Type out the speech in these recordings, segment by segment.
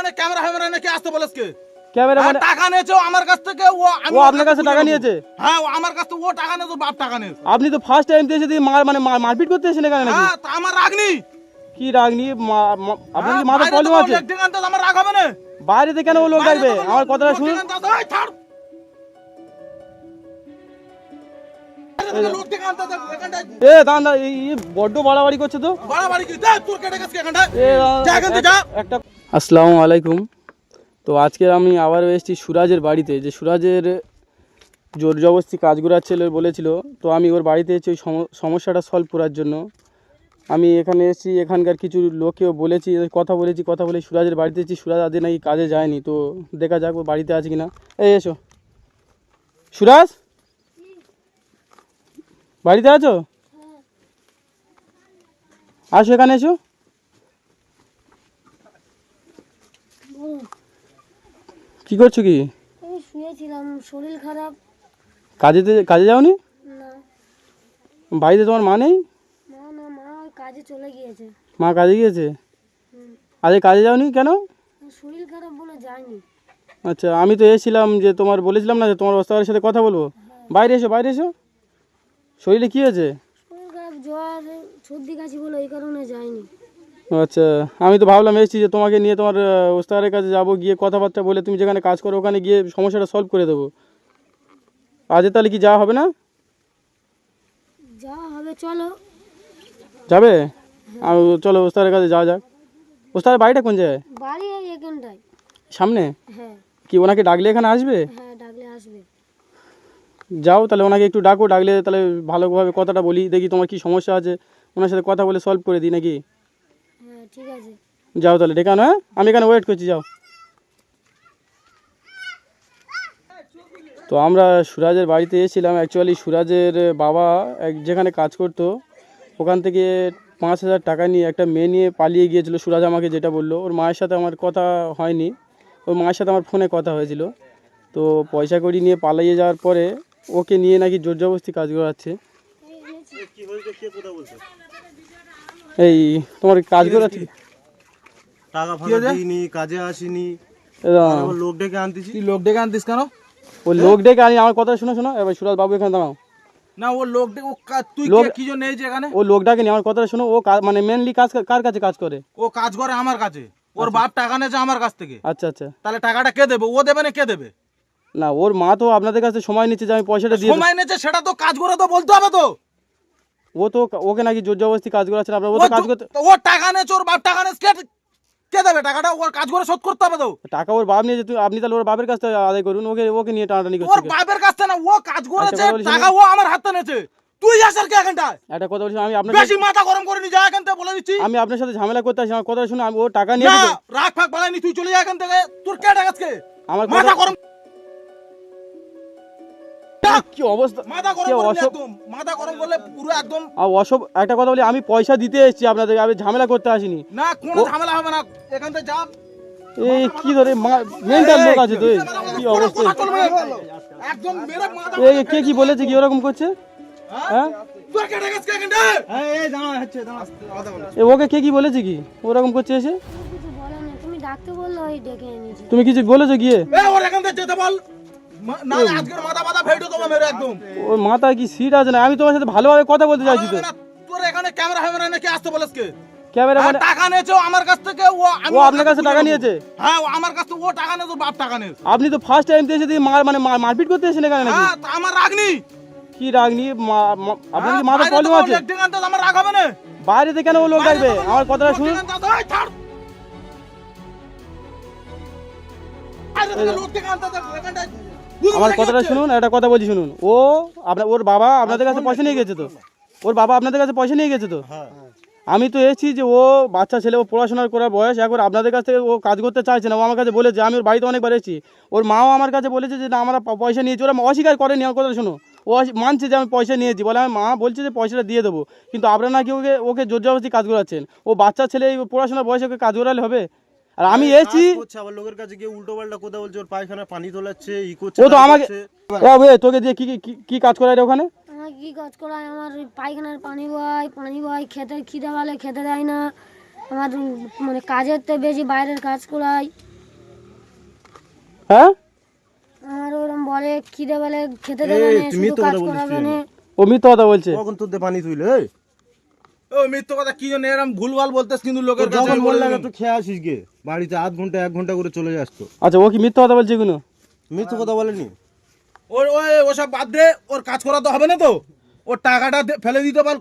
এখানে ক্যামেরা ফ্যামেরা নাকি আসতে বলেছ কে ক্যামেরা হ্যাঁ, মানে টাকা নিয়েছে আমার কাছ থেকে ও আমি ও আপনার কাছে টাকা নিয়েছে? হ্যাঁ ও আমার কাছ থেকে ও টাকা নিয়েছে বাপ টাকা নিয়েছে। আপনি তো ফার্স্ট টাইম এসে দিয়ে মার মানে মারপিট করতে এসেছেন এখানে নাকি? হ্যাঁ তা আমার রাগ নেই কি রাগ নিয়ে আপনার কি হ্যাঁ, মাথা বাইরে প্রবলেম আছে? আমার রাগ হবে না। বাইরেতে কেন ও লোক বাইরে ডাকবে? আমার কথাটা শুনুন। থেকে। বাইরে থেকে থেকে এ দাঁড়ান বড্ড বাড়াবাড়ি করছে তো। বাড়াবাড়ি কি? তোর কেটে গেছে থেকে। একটা আসসালামু আলাইকুম। তো আজকে আমি আবার এসেছি সুরাজের বাড়িতে, যে সুরাজের জোর জবস্তি কাজ করাচ্ছিল বলেছিল, তো আমি ওর বাড়িতে এসেছি ওই সম- সমস্যাটা সলভ করার জন্য। আমি এখানে এসেছি, এখানকার কিছু লোকেও বলেছি কথা বলেছি, কথা বলে সুরাজের বাড়িতে এসেছি, সুরাজ আজকে নাকি কাজে যায়নি, তো দেখা যাক ও বাড়িতে আছে কি না এই এসো। সুরাজ? বাড়িতে আছো? আসো এখানে এসো। কি করছ কি? আমি শুয়েছিলাম শরীর খারাপ। কাজেতে কাজে যাওনি? না। বাড়িতে তোমার মা নেই? মা না মা কাজে চলে গিয়েছে। মা কাজে গিয়েছে। আজকে কাজে যাওনি কেন? শরীর খারাপ বলে আচ্ছা আমি তো এসেছিলাম যে তোমার বলেছিলাম না যে তোমার ওস্তাদের সাথে কথা বলব। বাইরে এসো বাইরে এসো। শরীরে কী হয়েছে? শরীর খারাপ জ্বর সর্দি কাশি বলে এই কারণে আচ্ছা আমি তো ভাবলাম এসেছি যে তোমাকে নিয়ে তোমার আহ, ওস্তাদের কাছে যাব গিয়ে কথাবার্তা বলে তুমি যেখানে কাজ করো ওখানে গিয়ে সমস্যাটা সলভ করে দেবো। আজকে তাহলে কি যাওয়া হবে না? যা হবে চলো। যাবে? আমি চলো ওস্তাদের কাছে যাওয়া যাক। ওস্তাদের বাড়িটা কোন জায়গায়? বাড়ি এখানটায়। সামনে? হ্যাঁ। কি ওনাকে ডাকলে এখানে আসবে? হ্যাঁ ডাকলে আসবে। যাও তাহলে ওনাকে একটু ডাকো ডাকলে তাহলে ভালোভাবে কথাটা বলি দেখি তোমার কি সমস্যা আছে। ওনার সাথে কথা বলে সলভ করে দিই নাকি? ঠিক আছে। যাও তাহলে ডেকে আনো হ্যাঁ? আমি এখানে ওয়েট করছি যাও। তো আমরা সুরাজের বাড়িতে এসেছিলাম। অ্যাকচুয়ালি সুরাজের বাবা এক যেখানে কাজ করতো ওখান থেকে পাঁচ হাজার টাকা নিয়ে একটা মেয়ে নিয়ে পালিয়ে গিয়েছিল। সুরাজ আমাকে যেটা বলল ওর মায়ের সাথে আমার কথা হয়নি। ওর মায়ের সাথে আমার ফোনে কথা হয়েছিল। তো পয়সা কড়ি নিয়ে পালিয়ে যাওয়ার পরে ওকে নিয়ে নাকি জোর জবরদস্তি কাজ করাচ্ছে। এই তোমার টাকা ফাঁকা দিইনি কাজে আসিনি। লোক ডেকে আনতেছি। তুই লোক ডেকে আনতিস কেন? ওই লোক ডেকে আনি আমার কথা শোনো শোনো। এবার সুরাজ বাবু এখানে দাঁড়াও। না ও লোক ডেকে ও তুই কে- কি জন্য এই এখানে? ও লোক ডাকে আমার কথাটা শোনো। ও মানে মেনলি কাজ কার কাছে কাজ করে? ও কাজ করে আমার কাছে। ওর বাপ টাকা নিয়েছে আমার কাছ থেকে। আচ্ছা আচ্ছা। তাহলে টাকাটা কে দেবে? ও দেবে না কে দেবে? না ওর মা তো আপনাদের কাছে সময় নিচ্ছে যে আমি পয়সাটা দিয়ে সময় নিয়েছে সেটা তো কাজ করে তো বলতে হবে তো। ও তো ওকে নাকি জোর জবরদস্তি কাজ করাচ্ছেন আপনার ও তো কাজ করতে ও টাকা নিয়েছে ওর বাপ টাকা নিয়েছে কে- কে দেবে? টাকাটা ওর কাজ করে শোধ করতে হবে তো। টাকা ওর বাপ নিয়ে যে আপনি তাহলে ওর বাপের কাছ থেকে আদায় করুন ওকে ওকে নিয়ে টানাটানি ওর করছে। কে? বাপের কাছ থেকে না ও কাজ করেছে বলিস না? টাকা ও আমার হাতে নিয়েছে। তুই আসার কে এখানটায়? একটা কথা বলছি আমি আপনার বেশি মাথা গরম করে নি যা এখান থেকে বলে দিচ্ছি। আমি আপনার সাথে ঝামেলা করতে আসি আমার কথা শুনে আমি ও টাকা নিয়ে রাখ ফাক বাড়াইনি তুই চলে যা এখান থেকে। তোর কে টাকা আজকে আমার মাথা গরম কি অবস্থা? মাথা গরম কি একদম মাথা গরম করলে পুরো একদম অসব একটা কথা বলি আমি পয়সা দিতে এসেছি আপনাদের আমি ঝামেলা করতে আসিনি। না কোনো ঝামেলা হবে না এখান থেকে যা। এই কি ধরে মেন্টাল লোক আছে কি অবস্থা? একদম মেরে মাথা এই কে কি বলেছে কি ওরকম করছে? হ্যাঁ? ওকে কে কি বলেছে কি? ওরকম করছে এসে? কিছু বলে না তুমি ডাকতে বললে ওই ডেকে এনেছি। তুমি কিছু বলেছ গিয়ে? ওর এখান থেকে যেতে বল। ওর মাথায় কি সিট আছে না? আমি তোমার সাথে ভালোভাবে কথা বলতে চাইছি তো। তোর এখানে ক্যামেরা ফ্যামেরা নাকি আসতে বলেছ কে ক্যামেরা মানে টাকা নিয়েছে আমার কাছ থেকে ও ও আপনার কাছে তুলে টাকা নিয়েছে? হ্যাঁ ও আমার কাছ থেকে ও টাকা নিয়েছে বাপ টাকা নিয়েছে। আপনি তো ফার্স্ট টাইম এসে দিয়ে মার মানে মারপিট করতে এসেছেন এখানে নাকি? হ্যাঁ আমার রাগ নেই। কি রাগ নিয়ে মা- মা- আপনার কি হ্যাঁ, মাথা বাইরে প্রবলেম আছে? আমার রাগ হবে না। বাইরেতে কেন ও লোক বাইরে ডাকবে? আমার কথাটা শুনুন। লোক থেকে আনতে আমার কথাটা শুনুন একটা কথা বলছি শুনুন। ও আপনার ওর বাবা আপনাদের কাছে পয়সা নিয়ে গেছে তো। ওর বাবা আপনাদের কাছে পয়সা নিয়ে গেছে তো। আমি তো এসেছি যে ও বাচ্চা ছেলে ও পড়াশোনার করার বয়স একবার আপনাদের কাছ থেকে ও কাজ করতে চাইছে না ও আমার কাছে বলেছে আমি ওর বাড়িতে অনেকবার এসেছি। ওর মাও আমার কাছে বলেছে যে না আমরা পয়সা নিয়েছি। ওরা অস্বীকার করেনি আমার কথা শুনো ও মানছে যে আমি পয়সা নিয়েছি। বলে আমার মা বলছে যে পয়সাটা দিয়ে দেবো। কিন্তু আপনারা নাকি ওকে ওকে জোর জবরদস্তি কাজ করাচ্ছেন। ও বাচ্চা ছেলে পড়াশোনার বয়সে ওকে কাজ করালে হবে? আর আমি এসেছি আবার লোকের কাছে গিয়ে উল্টো পাল্টা কথা বলছে ওর পায়খানা পানি তোলাচ্ছে ই করছে ও তো আমাকে ওয়ে, তোকে দিয়ে কি কি- কাজ করায় রে ওখানে? আমার কি কাজ করায়? আমার পায়খানার পানি বয় পানি বয় খেতে খিদে বলে খেতে দেয় না। আমার মানে কাজের থেকে বেশি বাইরের কাজ করাই হ্যাঁ? আর ওরম বলে খিদে বলে খেতে দেবে না তুমি শুধু তো কাজ করাবে না। ও মিথ্যা কথা বলছে। কখন তোর পানি তুইলে এই? ও মিথ্যে কথা কি জন্য? এরকম ভুলভাল বলতেছ কিন্তু লোকের যখন বলে লাগে দিবি। তুই খেয়ে আসিস গে। বাড়িতে আধ ঘণ্টা এক ঘণ্টা করে চলে যাস তো। আচ্ছা ও কি মিথ্যা কথা বলছে এগুলো মিথ্যে কথা বলেনি। ওর ওই ওসব বাদ দে ওর কাজ করা তো হবে না তো। ওর টাকাটা ফেলে দিতে পার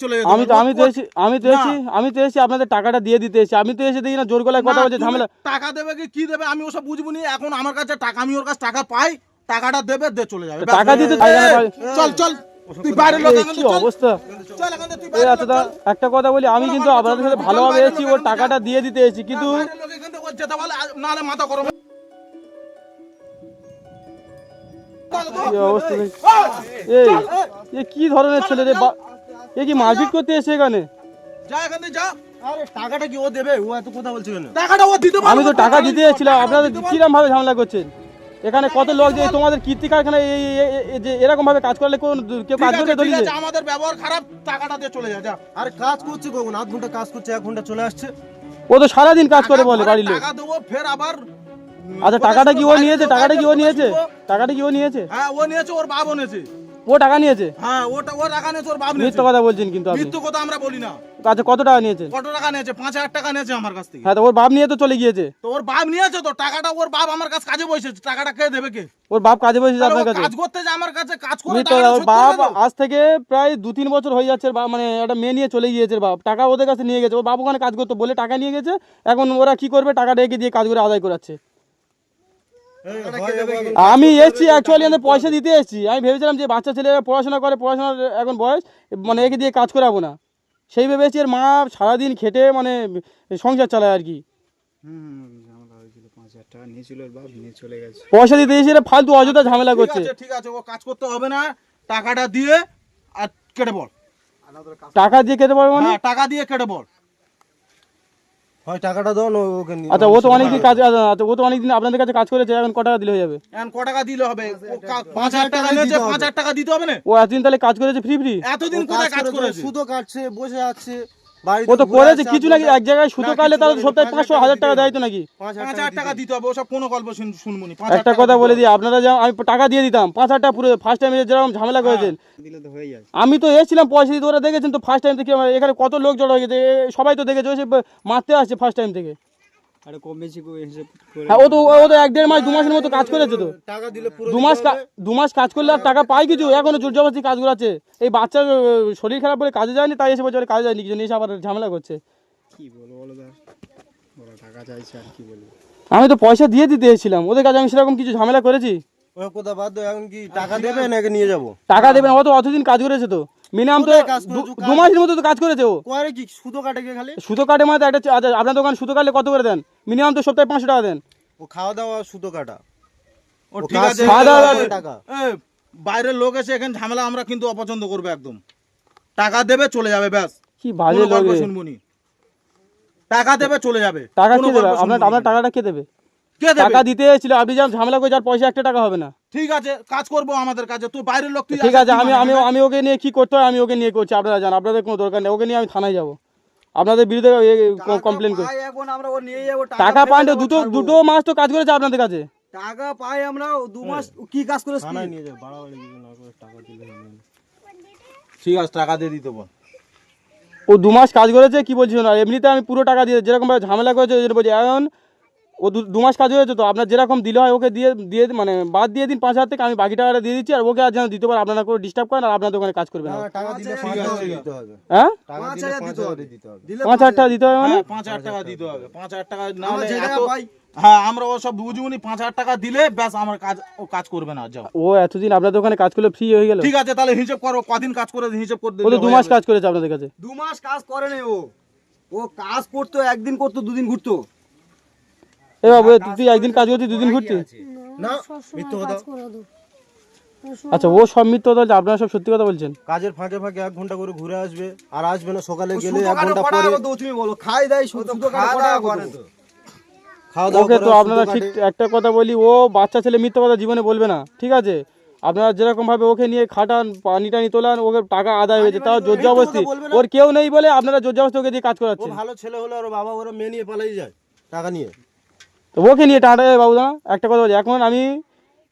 চলে আমি তো আমি তো ওর- আমি তো এসেছি আমি তো এসেছি আপনাদের টাকাটা দিয়ে দিতে এসেছি আমি তো এসে দেখি না জোর গলায় কথা বলছে ঝামেলা। টাকা দেবে কি কি দেবে আমি ওসব বুঝব নি। এখন আমার কাছে টাকা আমি ওর কাছে টাকা পাই টাকাটা দেবে দে চলে যাবে। টাকা দিতে। চল চল। আচ্ছা। একটা কথা বলি আমি কিন্তু আপনাদের সাথে ভালোভাবে এসেছি ওর টাকাটা দিয়ে দিতে এসেছি কিন্তু এই এ কি ধরনের ছেলে রে বা- এ কি মারপিট করতে এসে এখানে? যা এখান যা। টাকাটা কি ও দেবে? ও এত কথা বলছে কেন টাকাটা ও দিতে পারবে আমি তো টাকা দিতে এসেছিলাম আপনারা কিরম ভাবে ঝামেলা করছেন? এখানে কত লোক যে তোমাদের কীর্তি কারখানা এরকম ভাবে কাজ করলে কোন কেউ কাজ করে করতে যে দলিয়ে আমাদের ব্যবহার খারাপ টাকাটা দিয়ে চলে যায় যা। আর কাজ করছে কখন আধ ঘণ্টা কাজ করছে এক ঘণ্টা চলে আসছে। ও তো সারাদিন কাজ করে বলে বাড়ির লোক। টাকা দেবো ফের আবার আচ্ছা টাকাটা কি ও নিয়েছে? টাকাটা কি ও নিয়েছে? টাকাটা কি ও নিয়েছে? হ্যাঁ ও নিয়েছে ওর বাবা নিয়েছে। ও টাকা নিয়েছে? হ্যাঁ ওটা ও টাকা নিয়েছে ওর বাপ নিয়েছে। মিথ্যা কথা বলছেন কিন্তু আপনি। মৃত্যু কথা আমরা বলি না। আচ্ছা কত টাকা নিয়েছেন? কত টাকা নিয়েছে? পাঁচ হাজার টাকা নিয়েছে আমার কাছ থেকে। হ্যাঁ তো ওর বাপ নিয়ে তো চলে গিয়েছে। তো ওর বাপ নিয়েছে তো টাকাটা ওর বাপ আমার কাছে কাজে বসেছে টাকাটা কে দেবে কে? ওর বাপ কাজে বসেছে আপনার কাছে? কাজ করতে যে আমার কাছে কাজ করে মিথ্যা কথা, ওর বাপ আজ থেকে প্রায় দু তিন বছর হয়ে যাচ্ছে বাপ মানে একটা মেয়ে নিয়ে চলে গিয়েছে বাপ। টাকা ওদের কাছে নিয়ে গেছে। ওর বাপ ওখানে কাজ করতো বলে টাকা নিয়ে গেছে। এখন ওরা কি করবে? টাকা রেখে দিয়ে কাজ করে আদায় করাচ্ছে। আমি এসেছি অ্যাকচুয়ালি আমাদের পয়সা দিতে এসেছি। আমি ভেবেছিলাম যে বাচ্চা ছেলেরা পড়াশোনা করে পড়াশোনার এখন বয়স মানে একে দিয়ে কাজ করাবো না। সেই ভেবেছি এর মা সারাদিন খেটে মানে সংসার চালায় আর কি। পয়সা দিতে এসে ফালতু অযথা ঝামেলা করছে। ঠিক আছে ও কাজ করতে হবে না। টাকাটা দিয়ে আর কেটে বল টাকা দিয়ে খেতে পারব মানে? হ্যাঁ টাকা দিয়ে কেটে বল হয় টাকাটা দাও না ওকে নিয়ে আচ্ছা ও তো অনেকদিন কাজ আচ্ছা ও তো অনেকদিন আপনাদের কাছে কাজ করেছে এখন ক টাকা দিলে হয়ে যাবে? এখন ক টাকা দিলে হবে? পাঁচ হাজার টাকা নিয়েছে পাঁচ হাজার টাকা দিতে হবে না? ও এতদিন তাহলে কাজ করেছে ফ্রি ফ্রি এতদিন কোথায় কাজ করেছে, শুধু কাটছে বসে আছে ও তো করেছে কিছু নাকি এক জায়গায় সুতো কাটলে তাহলে সপ্তাহে পাঁচশো হাজার হাজার টাকা দেয় তো নাকি? পাঁচ হাজার টাকা দিতে হবে। ওসব কোনো গল্প শুনব নি একটা কথা বলে দিই আপনারা যেমন আমি টাকা দিয়ে দিতাম পাঁচ হাজার টাকা পুরো ফার্স্ট টাইম যেরকম ঝামেলা করেছেন। আমি তো এসেছিলাম পয়সা দিতে ওরা দেখেছেন তো ফার্স্ট টাইম থেকে আমার এখানে কত লোক জড়ো হয়ে গেছে সবাই তো দেখেছে ওই মারতে আসছে ফার্স্ট টাইম থেকে। আরে কম বেশি হিসেব করে হ্যাঁ ও তো ও তো এক দেড় মাস দু মাসের মতো কাজ করেছে তো। টাকা দিলে পুরো দু মাস দু মাস কাজ করলে আর টাকা পাই কিছু? এখনও জোর জবরদস্তি কাজ করাচ্ছে। এই বাচ্চার শরীর খারাপ বলে কাজে যায়নি তাই এসে বলছে ওরা কাজে যায়নি কিছু এসে আবার ঝামেলা করছে। কি বলব বলো দাস টাকা চাইছে আর কি বলব আমি তো পয়সা দিয়ে দিতে এসেছিলাম। ওদের কাছে আমি সেরকম কিছু ঝামেলা করেছি। ওরা এখন কি টাকা দেবে না নিয়ে যাব? টাকা দেবে না ও তো অতদিন কাজ করেছে তো। মিনিমাম তো দু- মাসের মতো তো কাজ করেছে ও। কোয়ারে কি? সুতো কাটে কে খালি? সুতো কাটে মানে একটা আচ্ছা, আপনার দোকান সুতো কাটলে কত করে দেন? মিনিমাম তো সপ্তাহে পাঁচশো টাকা দেন। ও খাওয়া দাওয়া সুতো কাটা। ও ও ঠিক আছে খাওয়া দাওয়া টাকা। বাইরের লোক এসে এখানে ঝামেলা আমরা কিন্তু অপছন্দ করব একদম। টাকা দেবে চলে যাবে ব্যাস। কি বাজে লোক টাকা দেবে চলে যাবে। টাকা কে দেবে? আপনার আপনার টাকাটা কে দেবে? কে দেবে? টাকা দিতে এসেছিল আপনি যেমন ঝামেলা করে যার পয়সা একটা টাকা হবে না। ঠিক আছে কাজ করব আমাদের কাছে। তুই বাইরের লোক তুই ঠিক আছে আমি মানে? আমি আমি ওকে নিয়ে কি করতে হয় আমি ওকে নিয়ে করছি আপনারা জান আপনাদের কোনো দরকার নেই ওকে নিয়ে আমি থানায় যাব। আপনাদের বিরুদ্ধে কমপ্লেন করি এখন আমরা ও নিয়ে যাব টাকা পান দুটো দুটো মাস তো কাজ করেছে আপনাদের কাছে। টাকা পাই আমরা দু মাস কি কাজ করে থানায় নিয়ে যাবে বাড়াবাড়ি কিছু না করে টাকা দিলে ঠিক আছে টাকা দিয়ে দিতে বল। ও দু মাস কাজ করেছে কি বলছি না এমনিতে আমি পুরো টাকা দিয়ে যেরকম ভাবে ঝামেলা করেছে ওই জন্য বলছি এখন ও দু- দু মাস কাজ হয়েছে তো আপনার যেরকম দিলে হয় ওকে দিয়ে দিয়ে মানে বাদ দিয়ে দিন পাঁচ হাজার থেকে আমি বাকি টাকাটা দিয়ে দিচ্ছি আর ওকে আর যেন দিতে পারে আপনারা করে ডিস্টার্ব করেন আর আপনার দোকানে কাজ করবেন হবে। হ্যাঁ? টাকা পাঁচ হাজার টাকা দিতে হবে মানে? হ্যাঁ, পাঁচ হাজার টাকা দিতে হবে। পাঁচ হাজার টাকা না হ্যাঁ আমরা ওসব বুঝব নি পাঁচ হাজার টাকা দিলে ব্যাস আমার কাজ ও কাজ করবে না যাও। ও এতদিন আপনার দোকানে কাজ করলে ফ্রি হয়ে গেল। ঠিক আছে তাহলে হিসেব করো কদিন কাজ করে হিসেব করে ও দিলে দু মাস কাজ করেছে আপনাদের কাছে। দু মাস কাজ করে নি ও। ও কাজ করতো একদিন করতো দুদিন ঘুরতো। এ বাবু তুই একদিন কাজ করছিস দুদিন ঘুরছিস? না, মিথ্যে কথা। আচ্ছা ও সব মিথ্যা কথা আপনারা সব সত্যি কথা বলছেন? কাজের ফাঁকে ফাঁকে এক ঘণ্টা করে ঘুরে আসবে আর আসবে না সকালে গেলে এক ঘণ্টা পরে তুমি বলো খাই সুতো কাটা কটা টাকা করে তো। ওকে তো আপনারা ঠিক একটা কথা বলি ও বাচ্চা ছেলে মিথ্যা কথা জীবনে বলবে না ঠিক আছে? আপনারা যেরকম ভাবে ওকে নিয়ে খাটান পানি টানি তোলান ওকে টাকা আদায় হয়েছে তাও জোর মিথ্যে কথা জবরদস্তি বলবে না। ওর কেউ নেই বলে আপনারা জোর জবরদস্তি ওকে দিয়ে কাজ ও করাচ্ছেন। ভালো ছেলে হলে ওর বাবা ওরা মেয়ে নিয়ে পালাই যায় টাকা নিয়ে। তো ওকে নিয়ে টাকাটা বাবুদা একটা কথা বলছি এখন আমি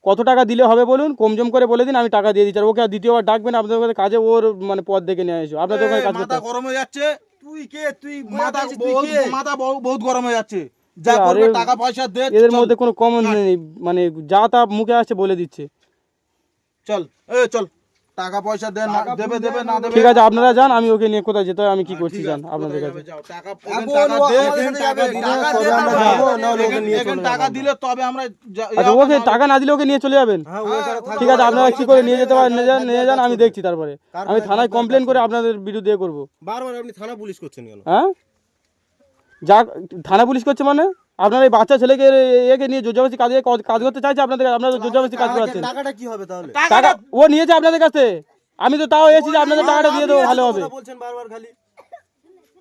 কত টাকা দিলে হবে বলুন কমজম করে বলে দিন আমি টাকা দিয়ে দিচ্ছি। আর ওকে আর দ্বিতীয়বার ডাকবেন আপনাদের কাছে কাজে ওর মানে পদ দেখে নিয়ে এসো আপনাদের ওখানে কাজ করতে গরম হয়ে যাচ্ছে। তুই কে? তুই মাথা মাথা তুই বহুত কে? মাথা বহুত গরম হয়ে যাচ্ছে। যা করবে টাকা পয়সা দে এদের মধ্যে কোনো কমন নেই মানে যা তা মুখে আসছে বলে দিচ্ছে। চল এ চল। টাকা পয়সা দে না দেবে দেবে না দেবে। ঠিক আছে আপনারা যান আমি ওকে নিয়ে কোথায় যেতে হয় আমি কি করছি ঠিক যান আপনাদের কাছে। টাকা দিলে তবে আমরা ওকে এখানে- নিয়ে এখানে চলে টাকা যাব। দিলে তবে আমরা যা- আচ্ছা ওকে টাকা না দিলে ওকে নিয়ে চলে যাবেন? হ্যাঁ ও ঠিক আছে আপনারা কি করে নিয়ে যেতে পারেন নিয়ে যান নিয়ে যান আমি দেখছি তারপরে। আমি থানায় কমপ্লেন করে আপনাদের বিরুদ্ধে এ করব। বারবার আপনি থানা পুলিশ করছেন কেন? হ্যাঁ? যা থানা পুলিশ করছে মানে? আপনার এই বাচ্চা ছেলেকে একে নিয়ে জোরজবস্তি কাজে কাজ করতে চাইছে আপনাদের আপনারা জোরজবস্তি কাজ করাচ্ছেন টাকাটা কি হবে তাহলে? টাকা ও নিয়েছে আপনাদের কাছে। আমি তো তাও এসেছি যে আপনাদের টাকাটা দিয়ে দেবো ভালো হবে। বলছেন বারবার খালি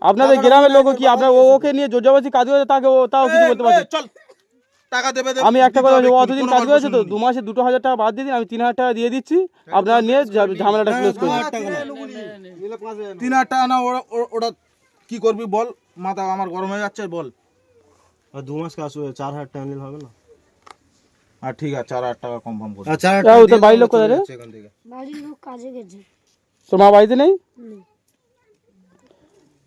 আপনাদের গ্রামের লোক কি আপনার ওকে নিয়ে জোরজবস্তি কাজ করে তাকে ও তাও কিছু বলতে এ, পারছে চল টাকা দেবে দেবে, আমি একটা কথা অতদিন কাজ করেছে তো। দু মাসে দুটো হাজার টাকা বাদ দিয়ে দিন আমি তিন হাজার টাকা দিয়ে দিচ্ছি আপনারা নিয়ে ঝামেলাটা ক্লোজ করুন। তিন হাজার টাকা না। ওরা ও- ওটা কি করবি বল? মাথা আমার গরম হয়ে যাচ্ছে বল। আর দু মাস কাজ চার হাজার টাকা নিলে হবে না? আর ঠিক আছে চার হাজার টাকা কনফার্ম আর চার ও তোর বাড়ির লোক কোথায় রে? থেকে। বাড়ির লোক কাজে গেছে। তোর মা বাড়িতে নেই।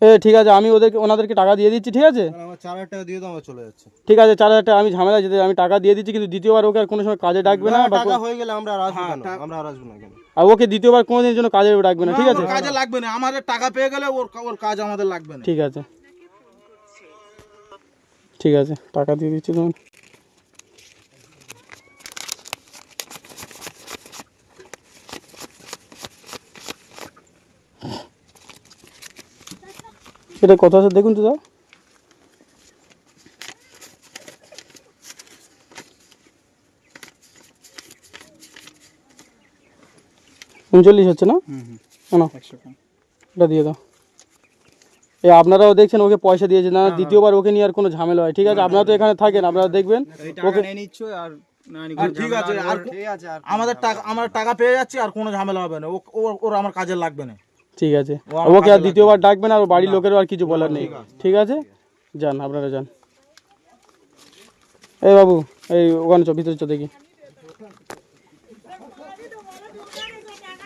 এ ঠিক আছে আমি ওদেরকে ওনাদেরকে টাকা দিয়ে দিচ্ছি ঠিক আছে? আমার চার হাজার টাকা দিয়ে দাও চলে যাচ্ছে। ঠিক আছে চার হাজার টাকা আমি ঝামেলা যেতে আমি টাকা দিয়ে দিচ্ছি কিন্তু দ্বিতীয়বার ওকে আর কোনো সময় কাজে ডাকবে না টাকা হয়ে গেলে আমরা আর আসব কেন? আমরা আর আসব না কেন? আর ওকে দ্বিতীয়বার কোনোদিনের জন্য কাজে ডাকবে না ঠিক আছে? কাজে লাগবে না আমাদের টাকা পেয়ে গেলে ওর ওর কাজ আমাদের লাগবে না। ঠিক আছে। ঠিক আছে টাকা দিয়ে দিচ্ছি তোমার এটা কত আছে দেখুন তো দাও। উনচল্লিশ হচ্ছে না? না এটা দিয়ে দাও। এ আপনারাও দেখছেন ওকে পয়সা দিয়েছে। না দ্বিতীয়বার ওকে নিয়ে আর কোনো ঝামেলা হয়। ঠিক আছে আপনারা তো এখানে থাকেন আপনারা দেখবেন। ওকে আর ঠিক আছে আর ঠিক আছে আর আমাদের টাকা আমার টাকা পেয়ে যাচ্ছি আর কোনো ঝামেলা হবে না। ও- ওর ওর আমার কাজে লাগবে না। ঠিক আছে। ওকে আর দ্বিতীয়বার ডাকবেন আর বাড়ির লোকেরও আর কিছু বলার নেই। ঠিক আছে? যান আপনারা যান। এই বাবু এই ওখানে চ ভিতরে চ দেখি।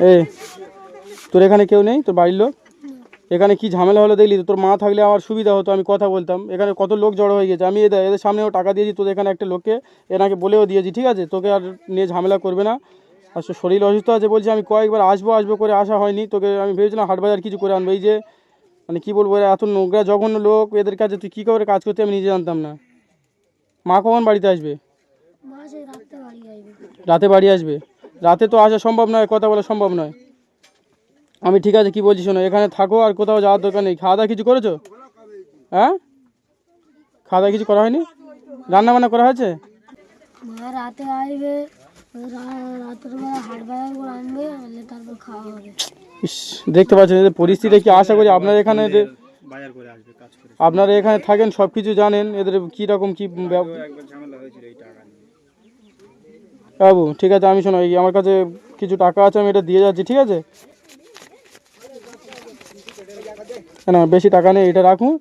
এই তোর এখানে কেউ নেই? তোর বাড়ির লোক? এখানে কি ঝামেলা হলো দেখলি তোর মা থাকলে আমার সুবিধা হতো আমি কথা বলতাম। এখানে কত লোক জড়ো হয়ে গেছে। আমি এদের এদের সামনেও টাকা দিয়েছি তোদের এখানে একটা লোককে এনাকে বলেও দিয়েছি ঠিক আছে? তোকে আর নিয়ে ঝামেলা করবে না। আর শরীর অসুস্থ আছে বলছি আমি কয়েকবার আসব আসব করে আসা হয়নি। তোকে আমি ভেবেছিলাম হাট বাজার কিছু করে আনব। এই যে মানে কী বলব এরা এত নোংরা জঘন্য লোক এদের কাছে তুই কী করে কাজ করতে আমি নিজে জানতাম না। মা কখন বাড়িতে আসবে। রাতে বাড়ি আসবে? রাতে তো আসা সম্ভব নয় কথা বলা সম্ভব নয়। আমি ঠিক আছে কি বলছি শোনো এখানে থাকো আর কোথাও যাওয়ার দরকার নেই। খাওয়া দাওয়া কিছু করেছ? হ্যাঁ? খাওয়া দাওয়া কিছু করা হয়নি? রান্না বান্না করা হয়েছে? মা রাতে আসবে দেখতে পাচ্ছেন এদের পরিস্থিতি কি আশা করি আপনার এখানে যে- আপনারা এখানে থাকেন সব কিছু জানেন এদের কী রকম কী ব্যব- বাবু ঠিক আছে আমি শোনো এই আমার কাছে কিছু টাকা আছে আমি এটা দিয়ে যাচ্ছি ঠিক আছে? না বেশি টাকা নেই এটা রাখুন।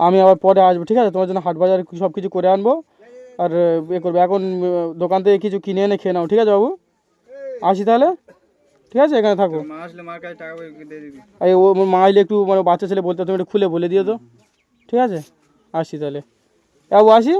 আমি আবার পরে আসব ঠিক আছে? তোমার জন্য হাট বাজার সব কিছু করে আনব। আর এ করব। এখন দোকান থেকে কিছু কিনে এনে খেয়ে নাও ঠিক আছে বাবু? আসি তাহলে? ঠিক আছে? এখানে থাকো। এই ও মা এলে একটু মানে বাচ্চা ছেলে বলতে তুমি একটু খুলে বলে দিও তো। ঠিক আছে? আসি তাহলে। বাবু আসি?